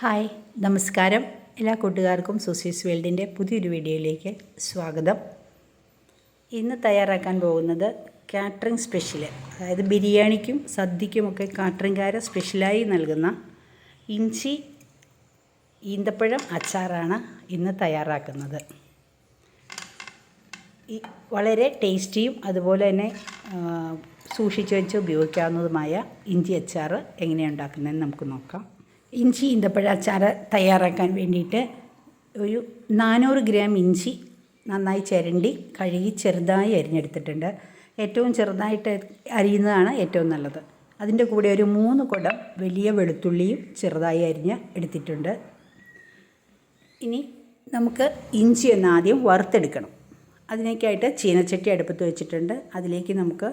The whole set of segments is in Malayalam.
ഹായ് നമസ്കാരം. എല്ലാ കൂട്ടുകാർക്കും സുസീസ് വേൾഡിന്റെ പുതിയൊരു വീഡിയോയിലേക്ക് സ്വാഗതം. ഇന്ന് തയ്യാറാക്കാൻ പോകുന്നത് കാറ്ററിംഗ് സ്പെഷ്യൽ അതായത് ബിരിയാണിക്കും സദ്യക്കുമൊക്കെ കാറ്ററിംഗുകാരെ സ്പെഷ്യലായി നൽകുന്ന ഇഞ്ചി ഈന്തപ്പഴം അച്ചാറാണ് ഇന്ന് തയ്യാറാക്കുന്നത്. വളരെ ടേസ്റ്റിയും അതുപോലെ തന്നെ സൂക്ഷിച്ച് വെച്ച് ഉപയോഗിക്കാവുന്നതുമായ ഇഞ്ചി അച്ചാർ എങ്ങനെയാണ് ഉണ്ടാക്കുന്നതെന്ന് നമുക്ക് നോക്കാം. ഇഞ്ചി ഈന്തപ്പഴ അച്ചാർ തയ്യാറാക്കാൻ വേണ്ടിയിട്ട് ഒരു നാനൂറ് ഗ്രാം ഇഞ്ചി നന്നായി ചിരണ്ടി കഴുകി ചെറുതായി അരിഞ്ഞെടുത്തിട്ടുണ്ട്. ഏറ്റവും ചെറുതായിട്ട് അരിയുന്നതാണ് ഏറ്റവും നല്ലത്. അതിന്റെ കൂടെ ഒരു മൂന്ന് കുടം വലിയ വെളുത്തുള്ളിയും ചെറുതായി അരിഞ്ഞ് എടുത്തിട്ടുണ്ട്. ഇനി നമുക്ക് ഇഞ്ചി ഒന്ന് ആദ്യം വറുത്തെടുക്കണം. അതിനേക്കായിട്ട് ചീനച്ചട്ടി അടുപ്പത്ത് വെച്ചിട്ടുണ്ട്. അതിലേക്ക് നമുക്ക്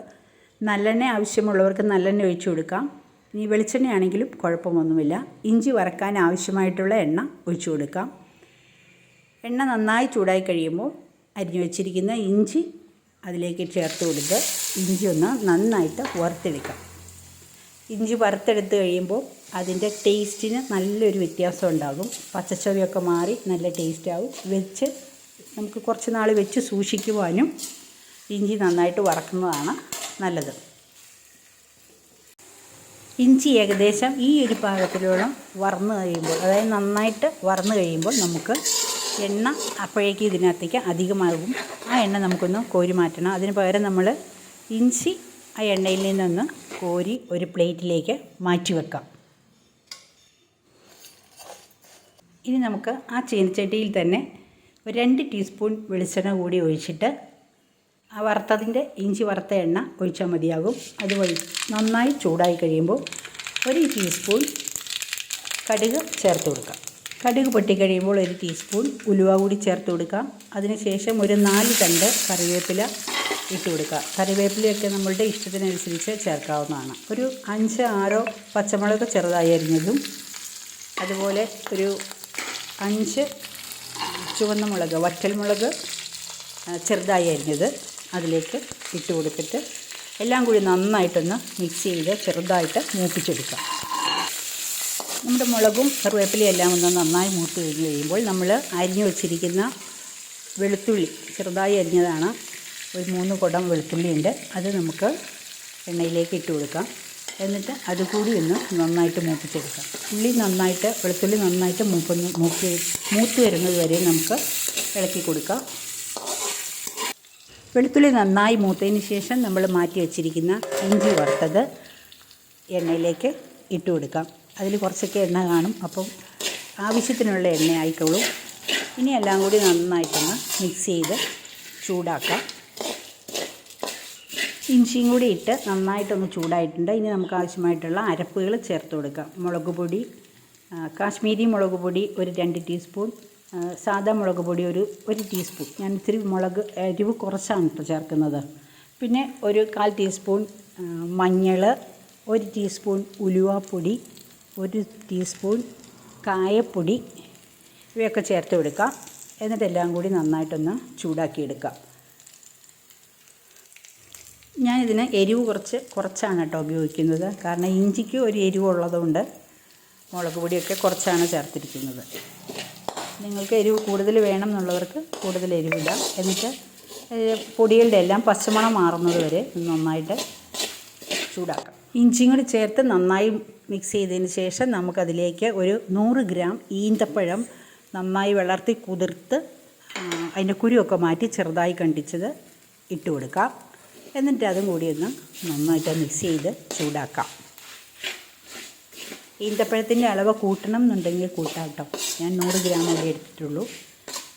നല്ലെണ്ണ ആവശ്യമുള്ളവർക്ക് നല്ലെണ്ണ ഒഴിച്ചു കൊടുക്കാം. ഇനി വെളിച്ചെണ്ണയാണെങ്കിലും കുഴപ്പമൊന്നുമില്ല. ഇഞ്ചി വറക്കാൻ ആവശ്യമായിട്ടുള്ള എണ്ണ ഒഴിച്ചു കൊടുക്കാം. എണ്ണ നന്നായി ചൂടായി കഴിയുമ്പോൾ അരിഞ്ഞു വെച്ചിരിക്കുന്ന ഇഞ്ചി അതിലേക്ക് ചേർത്ത് കൊടുത്ത് ഇഞ്ചി ഒന്ന് നന്നായിട്ട് വറുത്തെടുക്കാം. ഇഞ്ചി വറുത്തെടുത്ത് കഴിയുമ്പോൾ അതിന്റെ ടേസ്റ്റിന് നല്ലൊരു വ്യത്യാസം ഉണ്ടാകും. പച്ചച്ചവയൊക്കെ മാറി നല്ല ടേസ്റ്റ് ആവും. വെച്ച് നമുക്ക് കുറച്ച് നാൾ വെച്ച് സൂക്ഷിക്കുവാനും ഇഞ്ചി നന്നായിട്ട് വറക്കുന്നതാണ് നല്ലത്. ഇഞ്ചി ഏകദേശം ഈ ഒരു പാകത്തിലോളം വറന്ന് കഴിയുമ്പോൾ അതായത് നന്നായിട്ട് വറന്ന് കഴിയുമ്പോൾ നമുക്ക് എണ്ണ അപ്പോഴേക്ക് ഇതിനകത്തേക്ക് അധികമാകും. ആ എണ്ണ നമുക്കൊന്ന് കോരി മാറ്റണം. അതിന് പകരം നമ്മൾ ഇഞ്ചി ആ എണ്ണയിൽ നിന്നൊന്ന് കോരി ഒരു പ്ലേറ്റിലേക്ക് മാറ്റി വെക്കാം. ഇനി നമുക്ക് ആ ചീനച്ചട്ടിയിൽ തന്നെ ഒരു രണ്ട് ടീസ്പൂൺ വെളിച്ചെണ്ണ കൂടി ഒഴിച്ചിട്ട് ആ വറുത്തതിന്റെ ഇഞ്ചി വറുത്ത എണ്ണ ഒഴിച്ചാൽ മതിയാകും. അത് നന്നായി ചൂടായി കഴിയുമ്പോൾ ഒരു ടീസ്പൂൺ കടുക് ചേർത്ത് കൊടുക്കാം. കടുക് പൊട്ടിക്കഴിയുമ്പോൾ ഒരു ടീസ്പൂൺ ഉലുവ കൂടി ചേർത്ത് കൊടുക്കാം. അതിനുശേഷം ഒരു നാല് തണ്ട് കറിവേപ്പില ഇട്ട് കൊടുക്കുക കറിവേപ്പിലയൊക്കെ നമ്മളുടെ ഇഷ്ടത്തിനനുസരിച്ച് ചേർക്കാവുന്നതാണ്. ഒരു അഞ്ച് ആറോ പച്ചമുളക് ചെറുതായി അരിഞ്ഞതും അതുപോലെ ഒരു അഞ്ച് ചുവന്ന മുളക് വറ്റൽ മുളക് ചെറുതായി അരിഞ്ഞത് അതിലേക്ക് ഇട്ട് കൊടുത്തിട്ട് എല്ലാം കൂടി നന്നായിട്ടൊന്ന് മിക്സ് ചെയ്ത് ചെറുതായിട്ട് മൂപ്പിച്ചെടുക്കാം. നമ്മുടെ മുളകും കറിവേപ്പിലയും എല്ലാം ഒന്ന് നന്നായി മൂത്ത് കഴിഞ്ഞ് കഴിയുമ്പോൾ നമ്മൾ അരിഞ്ഞു വെച്ചിരിക്കുന്ന വെളുത്തുള്ളി ചെറുതായി അരിഞ്ഞതാണ്. ഒരു മൂന്ന് കുടം വെളുത്തുള്ളിയുണ്ട്. അത് നമുക്ക് എണ്ണയിലേക്ക് ഇട്ട് കൊടുക്കാം. എന്നിട്ട് അതുകൂടി ഒന്ന് നന്നായിട്ട് മൂപ്പിച്ചെടുക്കാം. ഉള്ളി നന്നായിട്ട് വെളുത്തുള്ളി നന്നായിട്ട് മൂപ്പ് മൂത്ത് വരുന്നത് വരെ നമുക്ക് ഇളക്കി കൊടുക്കാം. വെളുത്തുള്ളി നന്നായി മൂത്തതിന് ശേഷം നമ്മൾ മാറ്റി വെച്ചിരിക്കുന്ന ഇഞ്ചി വറുത്തത് എണ്ണയിലേക്ക് ഇട്ട് കൊടുക്കാം. അതിൽ കുറച്ചൊക്കെ എണ്ണ കാണും. അപ്പം ആവശ്യത്തിനുള്ള എണ്ണ ആയിക്കോളും. ഇനി എല്ലാം കൂടി നന്നായിട്ടൊന്ന് മിക്സ് ചെയ്ത് ചൂടാക്കാം. ഇഞ്ചിയും കൂടി ഇട്ട് നന്നായിട്ടൊന്ന് ചൂടായിട്ടുണ്ട്. ഇനി നമുക്ക് ആവശ്യമായിട്ടുള്ള അരപ്പുകൾ ചേർത്ത് കൊടുക്കാം. മുളക് പൊടി കാശ്മീരി മുളക് പൊടി ഒരു രണ്ട് ടീസ്പൂൺ സാദാ മുളക് പൊടി ഒരു ഒരു ടീസ്പൂൺ ഞാൻ ഇത്തിരി മുളക് എരിവ് കുറച്ചാണ് കേട്ടോ ചേർക്കുന്നത്. പിന്നെ ഒരു കാൽ ടീസ്പൂൺ മഞ്ഞൾ ഒരു ടീസ്പൂൺ ഉലുവപ്പൊടി ഒരു ടീസ്പൂൺ കായപ്പൊടി ഇവയൊക്കെ ചേർത്ത് കൊടുക്കാം. എന്നിട്ടെല്ലാം കൂടി നന്നായിട്ടൊന്ന് ചൂടാക്കിയെടുക്കാം. ഞാനിതിന് എരിവ് കുറച്ച് കുറച്ചാണ് കേട്ടോ ഉപയോഗിക്കുന്നത്. കാരണം ഇഞ്ചിക്ക് ഒരു എരിവ് ഉള്ളതുകൊണ്ട് മുളക് പൊടിയൊക്കെ കുറച്ചാണ് ചേർത്തിരിക്കുന്നത്. നിങ്ങൾക്ക് എരിവ് കൂടുതൽ വേണം എന്നുള്ളവർക്ക് കൂടുതൽ എരിവിടാം. എന്നിട്ട് പൊടികളുടെ എല്ലാം പച്ചമണം മാറുന്നത് വരെ നന്നായിട്ട് ചൂടാക്കാം. ഇഞ്ചിയും കൂടി ചേർത്ത് നന്നായി മിക്സ് ചെയ്തതിന് ശേഷം നമുക്കതിലേക്ക് ഒരു നൂറ് ഗ്രാം ഈന്തപ്പഴം നന്നായി വളർത്തി കുതിർത്ത് അതിന്റെ കുരുവൊക്കെ മാറ്റി ചെറുതായി കണ്ടിച്ചത് ഇട്ട് കൊടുക്കാം. എന്നിട്ട് അതും കൂടി ഒന്ന് നന്നായിട്ട് മിക്സ് ചെയ്ത് ചൂടാക്കാം. ഈന്തപ്പഴത്തിന്റെ അളവ് കൂട്ടണം എന്നുണ്ടെങ്കിൽ കൂട്ടാം കേട്ടോ. ഞാൻ നൂറ് ഗ്രാം അവിടെ എടുത്തിട്ടുള്ളൂ.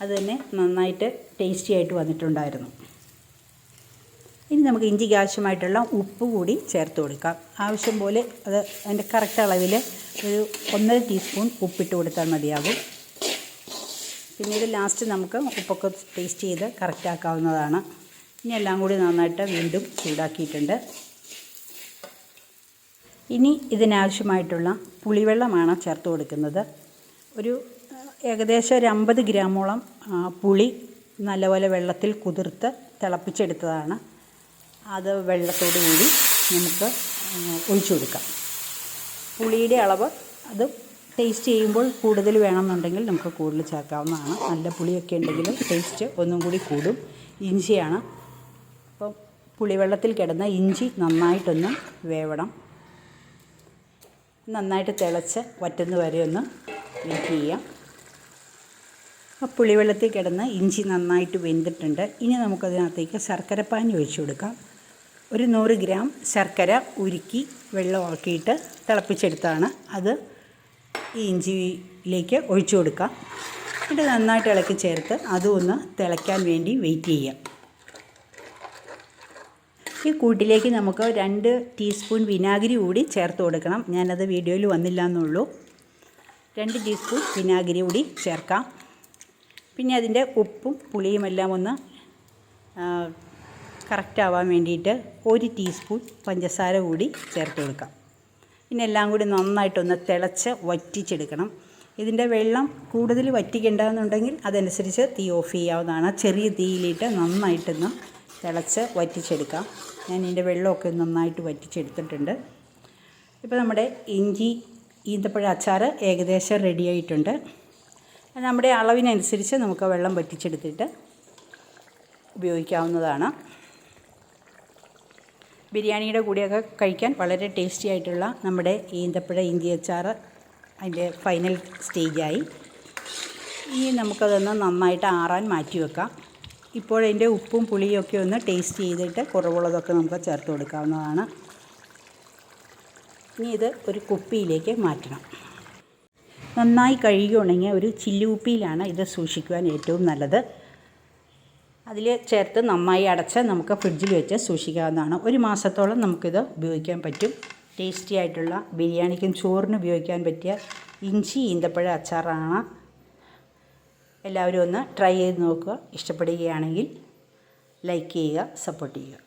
അത് തന്നെ നന്നായിട്ട് ടേസ്റ്റി ആയിട്ട് വന്നിട്ടുണ്ടായിരുന്നു. ഇനി നമുക്ക് ഇഞ്ചിക്ക് ആവശ്യമായിട്ടുള്ള ഉപ്പ് കൂടി ചേർത്ത് കൊടുക്കാം. ആവശ്യം പോലെ അത് അതിന്റെ കറക്റ്റ് അളവിൽ ഒരു ഒന്നര ടീസ്പൂൺ ഉപ്പിട്ട് കൊടുത്താൽ മതിയാകും. പിന്നീട് ലാസ്റ്റ് നമുക്ക് ഉപ്പൊക്കെ ടേസ്റ്റ് ചെയ്ത് കറക്റ്റ് ആക്കാവുന്നതാണ്. ഇനി എല്ലാം കൂടി നന്നായിട്ട് വീണ്ടും ചൂടാക്കിയിട്ടുണ്ട്. ഇനി ഇതിനാവശ്യമായിട്ടുള്ള പുളിവെള്ളമാണ് ചേർത്ത് കൊടുക്കുന്നത്. ഒരു ഏകദേശം ഒരു അമ്പത് ഗ്രാമോളം പുളി നല്ലപോലെ വെള്ളത്തിൽ കുതിർത്ത് തിളപ്പിച്ചെടുത്തതാണ്. അത് വെള്ളത്തോടു കൂടി നമുക്ക് ഒഴിച്ചു കൊടുക്കാം. പുളിയുടെ അളവ് അത് ടേസ്റ്റ് ചെയ്യുമ്പോൾ കൂടുതൽ വേണമെന്നുണ്ടെങ്കിൽ നമുക്ക് കൂടുതൽ ചേർക്കാവുന്നതാണ്. നല്ല പുളിയൊക്കെ ഉണ്ടെങ്കിൽ ടേസ്റ്റ് ഒന്നും കൂടി കൂടും. ഇഞ്ചിയാണ്. അപ്പം പുളിവെള്ളത്തിൽ കിടന്ന ഇഞ്ചി നന്നായിട്ടൊന്ന് വേവണം. നന്നായിട്ട് തിളച്ച് വറ്റുന്ന വരെ ഒന്ന് വെയിറ്റ് ചെയ്യാം. ആ പുളിവെള്ളത്തിൽ കിടന്ന് ഇഞ്ചി നന്നായിട്ട് വെന്തിട്ടുണ്ട്. ഇനി നമുക്കതിനകത്തേക്ക് ശർക്കരപ്പാനി ഒഴിച്ചു കൊടുക്കാം. ഒരു നൂറ് ഗ്രാം ശർക്കര ഉരുക്കി വെള്ളമാക്കിയിട്ട് തിളപ്പിച്ചെടുത്താണ് അത് ഈ ഇഞ്ചിയിലേക്ക് ഒഴിച്ചു കൊടുക്കാം. എന്നിട്ട് നന്നായിട്ട് ഇളക്കി ചേർത്ത് അതും ഒന്ന് തിളയ്ക്കാൻ വേണ്ടി വെയിറ്റ് ചെയ്യാം ഈ കൂട്ടിലേക്ക് നമുക്ക് രണ്ട് ടീസ്പൂൺ വിനാഗിരി കൂടി ചേർത്ത് കൊടുക്കണം. ഞാനത് വീഡിയോയിൽ വന്നില്ല എന്നുള്ളൂ. രണ്ട് ടീസ്പൂൺ വിനാഗിരി കൂടി ചേർക്കാം. പിന്നെ അതിന്റെ ഉപ്പും പുളിയും എല്ലാം ഒന്ന് കറക്റ്റ് ആവാൻ വേണ്ടിയിട്ട് ഒരു ടീസ്പൂൺ പഞ്ചസാര കൂടി ചേർത്ത് കൊടുക്കാം. പിന്നെ എല്ലാം കൂടി നന്നായിട്ടൊന്ന് തിളച്ച് വറ്റിച്ചെടുക്കണം. ഇതിന്റെ വെള്ളം കൂടുതൽ വറ്റിക്കേണ്ടതെന്നുണ്ടെങ്കിൽ അതനുസരിച്ച് തീ ഓഫ് ചെയ്യാവുന്നതാണ്. ചെറിയ തീയിലിട്ട് നന്നായിട്ടൊന്ന് തിളച്ച് വറ്റിച്ചെടുക്കാം. ഞാൻ ഇതിന്റെ വെള്ളമൊക്കെ നന്നായിട്ട് വറ്റിച്ചെടുത്തിട്ടുണ്ട്. ഇപ്പോൾ നമ്മുടെ ഇഞ്ചി ഈന്തപ്പഴ അച്ചാർ ഏകദേശം റെഡിയായിട്ടുണ്ട് നമ്മുടെ അളവിനനുസരിച്ച് നമുക്ക് വെള്ളം വറ്റിച്ചെടുത്തിട്ട് ഉപയോഗിക്കാവുന്നതാണ്. ബിരിയാണിയുടെ കൂടെയൊക്കെ കഴിക്കാൻ വളരെ ടേസ്റ്റി ആയിട്ടുള്ള നമ്മുടെ ഈന്തപ്പഴ ഇഞ്ചി അച്ചാർ അതിന്റെ ഫൈനൽ സ്റ്റേജായി ഇനി നമുക്കതൊന്ന് നന്നായിട്ട് ആറാൻ മാറ്റി വെക്കാം. ഇപ്പോൾ അതിന്റെ ഉപ്പും പുളിയൊക്കെ ഒന്ന് ടേസ്റ്റ് ചെയ്തിട്ട് കുറവുള്ളതൊക്കെ നമുക്ക് ചേർത്ത് കൊടുക്കാവുന്നതാണ്. ഇനി ഇത് ഒരു കുപ്പിയിലേക്ക് മാറ്റണം. നന്നായി കഴുകി ഉണങ്ങിയ ഒരു ചില്ലുകുപ്പിയിലാണ് ഇത് സൂക്ഷിക്കുവാൻ ഏറ്റവും നല്ലത്. അതിൽ ചേർത്ത് നന്നായി അടച്ച് നമുക്ക് ഫ്രിഡ്ജിൽ വെച്ച് സൂക്ഷിക്കാവുന്നതാണ്. ഒരു മാസത്തോളം നമുക്കിത് ഉപയോഗിക്കാൻ പറ്റും. ടേസ്റ്റി ആയിട്ടുള്ള ബിരിയാണിക്കും ചോറിനും ഉപയോഗിക്കാൻ പറ്റിയ ഇഞ്ചി ഈന്തപ്പഴ അച്ചാറാണ് എല്ലാവരും ഒന്ന് ട്രൈ ചെയ്ത് നോക്കുക. ഇഷ്ടപ്പെടുകയാണെങ്കിൽ ലൈക്ക് ചെയ്യുക സപ്പോർട്ട് ചെയ്യുക.